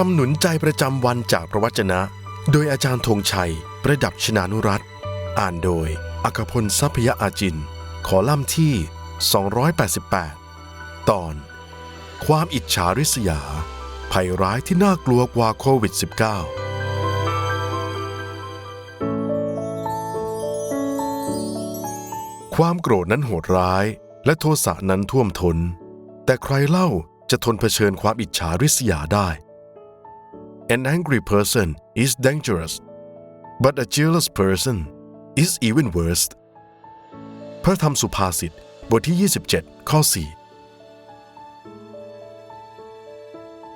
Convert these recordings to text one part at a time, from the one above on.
คำหนุนใจประจำวันจากพระวจนะ โดยอาจารย์ธงชัย ประดับชนานุรัตอ่านโดยอัครพลทรัพยอาจิน ขอล่ำที่ 288 ตอน ความอิจฉาริษยา ภัยร้ายที่น่ากลัวกว่าโควิด -19 ความโกรธนั้นโหดร้าย และโทสะนั้นท่วมทนแต่ใครเล่าจะทนเผชิญความอิจฉาริษยาได้ An angry person is dangerous but a jealous person is even worse พระธรรมสุภาษิตบทที่ 27 ข้อ 4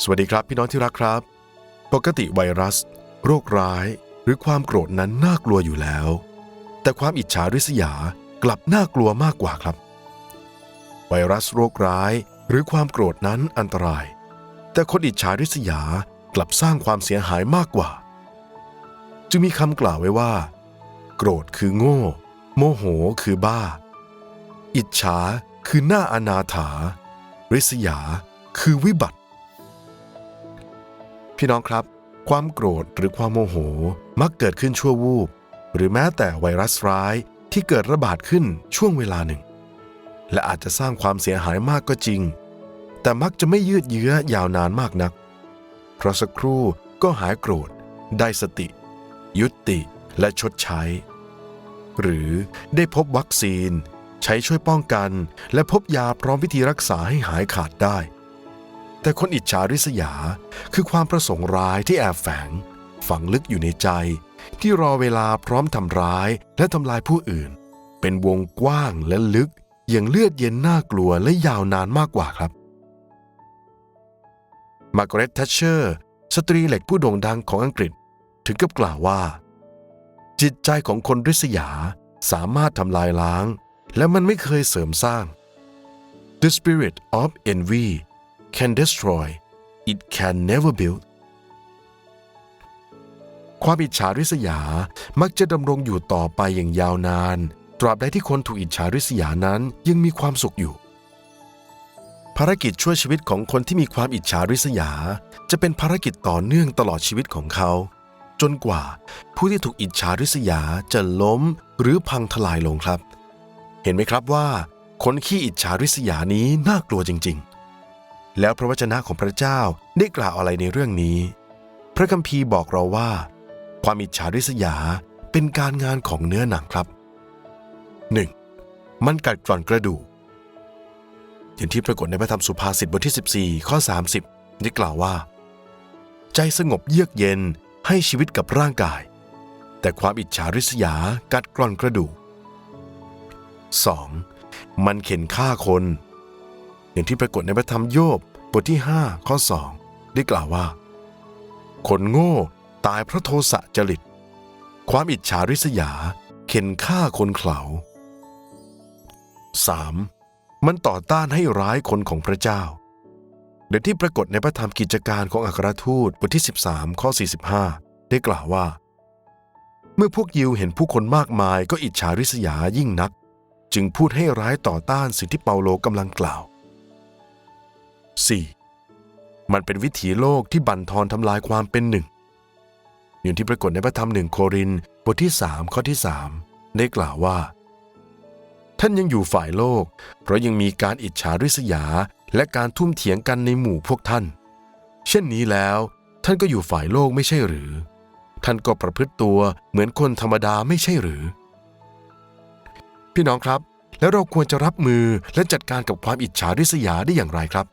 สวัสดีครับพี่น้องที่รักครับ ปกติไวรัส โรคร้าย หรือความโกรธนั้นน่ากลัวอยู่แล้ว แต่ความอิจฉาริษยากลับน่ากลัวมากกว่าครับ ไวรัสโรคร้ายหรือความโกรธนั้นอันตราย แต่คนอิจฉาริษยา กลับสร้างความเสียหายมากกว่า จึงมีคำกล่าวไว้ว่า โกรธคือโง่ โมโหคือบ้า อิจฉาคือหน้าอนาถา ริษยาคือวิบัติ พี่น้องครับ ความโกรธหรือความโมโหมักเกิดขึ้นชั่ววูบ หรือแม้แต่ไวรัสร้ายที่เกิดระบาดขึ้นช่วงเวลาหนึ่ง และอาจจะสร้างความเสียหายมากก็จริง แต่มักจะไม่ยืดเยื้อยาวนานมากนัก เพราะสักครู่ก็หายโกรธ ได้สติ ยุติและชดใช้ หรือได้พบวัคซีน ใช้ช่วยป้องกัน และพบยาพร้อมวิธีรักษาให้หายขาดได้ แต่คนอิจฉาริษยาคือความประสงค์ร้ายที่แอบแฝง ฝังลึกอยู่ในใจ ที่รอเวลาพร้อมทำร้ายและทำลายผู้อื่น เป็นวงกว้างและลึกอย่างเลือดเย็นน่ากลัวและยาวนานมากกว่าครับ มาร์กาเร็ตทัชเชอร์ สตรีเหล็กผู้โด่งดังของอังกฤษ ถึงกับกล่าวว่า จิตใจของคนริษยาสามารถทำลายล้าง และมันไม่เคยเสริมสร้าง The spirit of envy can destroy it can never build ความอิจฉาริษยามักจะดำรงอยู่ต่อไปอย่างยาวนาน ตราบใดที่คนถูกอิจฉาริษยานั้นยังมีความสุขอยู่ ภารกิจช่วยชีวิตของคนที่มีความอิจฉาริษยา จะเป็นภารกิจต่อเนื่องตลอดชีวิตของเขา จนกว่าผู้ที่ถูกอิจฉาริษยาจะล้มหรือพังทลายลงครับ เห็นไหมครับว่า คนขี้อิจฉาริษยานี้น่ากลัวจริง ๆ แล้วพระวจนะของพระเจ้าได้กล่าวอะไรในเรื่องนี้ พระคัมภีร์บอกเราว่า ความอิจฉาริษยาเป็นการงานของเนื้อหนังครับ 1. มันกัดกร่อนกระดูก อย่างที่ปรากฏในพระธรรมสุภาษิตบทที่ 14 ข้อ 30 ได้กล่าวว่า ใจสงบเยือกเย็นให้ชีวิตกับร่างกาย แต่ความอิจฉาริษยากัดกร่อนกระดูก 2. มันเข็นฆ่าคน อย่างที่ปรากฏในพระธรรมโยบบทที่ 5 ข้อ 2 ได้กล่าวว่า คนโง่ตายเพราะโทสะจริต ความอิจฉาริษยาเข็นฆ่าคนเขา 3. มันต่อต้านให้ร้ายคนของพระเจ้าเดยที่ปรากฏในพระธรรมกิจการของอัครทูตบทที่ 13 ข้อ 45 ได้กล่าวว่า เมื่อพวกยิวเห็นผู้คนมากมายก็อิจฉาริษยายิ่งนัก จึงพูดให้ร้ายต่อต้านสิ่งที่เปาโลกำลังกล่าว 4. มันเป็นวิถีโลกที่บั่นทอนทำลายความเป็นหนึ่งอย่างที่ปรากฏในพระธรรมหนึ่งโครินบทที่ 3 ข้อที่ 3 ได้กล่าวว่า ท่านยังอยู่ฝ่ายโลก เพราะยังมีการอิจฉาริษยา และการทุ่มเถียงกันในหมู่พวกท่าน เช่นนี้แล้ว ท่านก็อยู่ฝ่ายโลกไม่ใช่หรือ ท่านก็ประพฤติตัวเหมือนคนธรรมดาไม่ใช่หรือ พี่น้องครับ แล้วเราควรจะรับมือและจัดการกับความอิจฉาริษยาได้อย่างไรครับ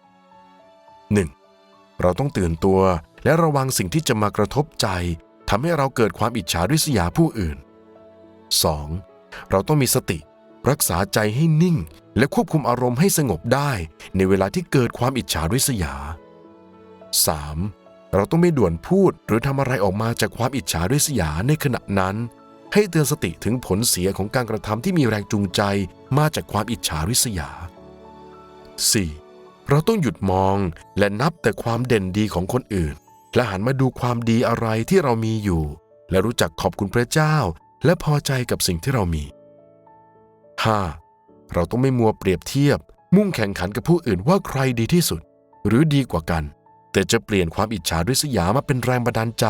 1. เราต้องตื่นตัวและระวังสิ่งที่จะมากระทบใจทำให้เราเกิดความอิจฉาริษยาผู้อื่น 2. เราต้องมีสติ รักษาใจให้นิ่ง และควบคุมอารมณ์ให้สงบได้ ในเวลาที่เกิดความอิจฉาริษยา 3. เราต้องไม่ด่วนพูดหรือทำอะไรออกมาจากความอิจฉาริษยาในขณะนั้น ให้เตือนสติถึงผลเสียของการกระทำที่มีแรงจูงใจมาจากความอิจฉาริษยา 4. เราต้องหยุดมองและนับแต่ความเด่นดีของคนอื่น และหันมาดูความดีอะไรที่เรามีอยู่ และรู้จักขอบคุณพระเจ้า และพอใจกับสิ่งที่เรามี 5. เราต้องไม่มัวเปรียบเทียบ มุ่งแข่งขันกับผู้อื่นว่าใครดีที่สุด หรือดีกว่ากัน แต่จะเปลี่ยนความอิจฉาริษยามาเป็นแรงบันดาลใจ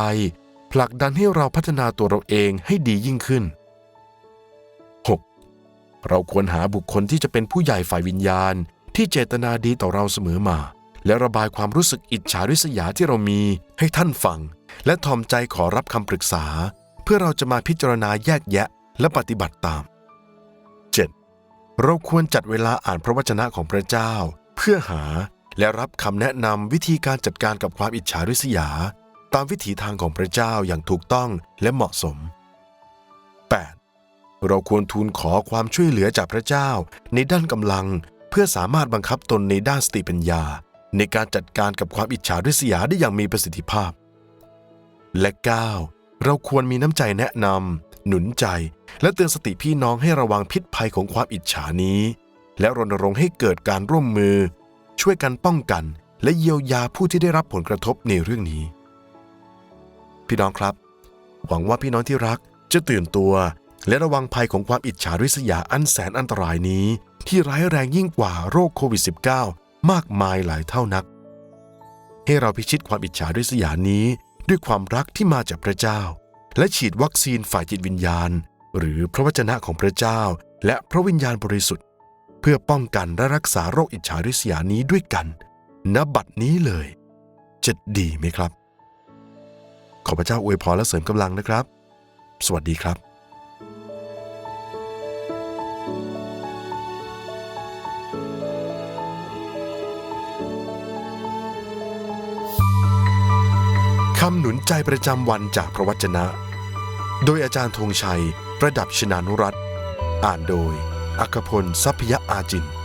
ผลักดันให้เราพัฒนาตัวเราเองให้ดียิ่งขึ้น 6. เราควรหาบุคคลที่จะเป็นผู้ใหญ่ฝ่ายวิญญาณ ที่เจตนาดีต่อเราเสมอมา และระบายความรู้สึกอิจฉาริษยาที่เรามีให้ท่านฟัง และทอมใจขอรับคำปรึกษา เพื่อเราจะมาพิจารณาแยกแยะและปฏิบัติตาม เราควรจัดเวลาอ่านพระวจนะของพระเจ้า เพื่อหาและรับคำแนะนำวิธีการจัดการกับความอิจฉาริษยา ตามวิถีทางของพระเจ้าอย่างถูกต้องและเหมาะสม 8. เราควรทูลขอความช่วยเหลือจากพระเจ้า ในด้านกำลัง เพื่อสามารถบังคับตนในด้านสติปัญญา ในการจัดการกับความอิจฉาริษยาได้อย่างมีประสิทธิภาพ และ 9. เราควรมีน้ำใจแนะนำ หนุนใจ และเตือนสติพี่น้องให้ระวังพิษภัยของความอิจฉานี้ และรณรงค์ให้เกิดการร่วมมือ ช่วยกันป้องกัน และเยียวยาผู้ที่ได้รับผลกระทบในเรื่องนี้ พี่น้องครับ หวังว่าพี่น้องที่รักจะตื่นตัว และระวังภัยของความอิจฉาริษยาอันแสนอันตรายนี้ ที่ร้ายแรงยิ่งกว่าโรคโควิด -19 มากมายหลายเท่านัก ให้เราพิชิตความอิจฉาริษยานี้ด้วยความรักที่มาจากพระเจ้า และฉีดวัคซีนฝ่ายจิตวิญญาณ หรือพระวจนะของพระเจ้า และพระวิญญาณบริสุทธิ์ เพื่อป้องกันและรักษาโรคอิจฉาริษยานี้ด้วยกันณบัดนี้เลยจะดีไหมครับ ขอพระเจ้าอวยพรและเสริมกำลังนะครับ สวัสดีครับคำหนุนใจประจำวันจากพระวจนะ โดยอาจารย์ธงชัย ประดับชนานุรัตน์อ่านโดย อัคพลทรัพยอาจิน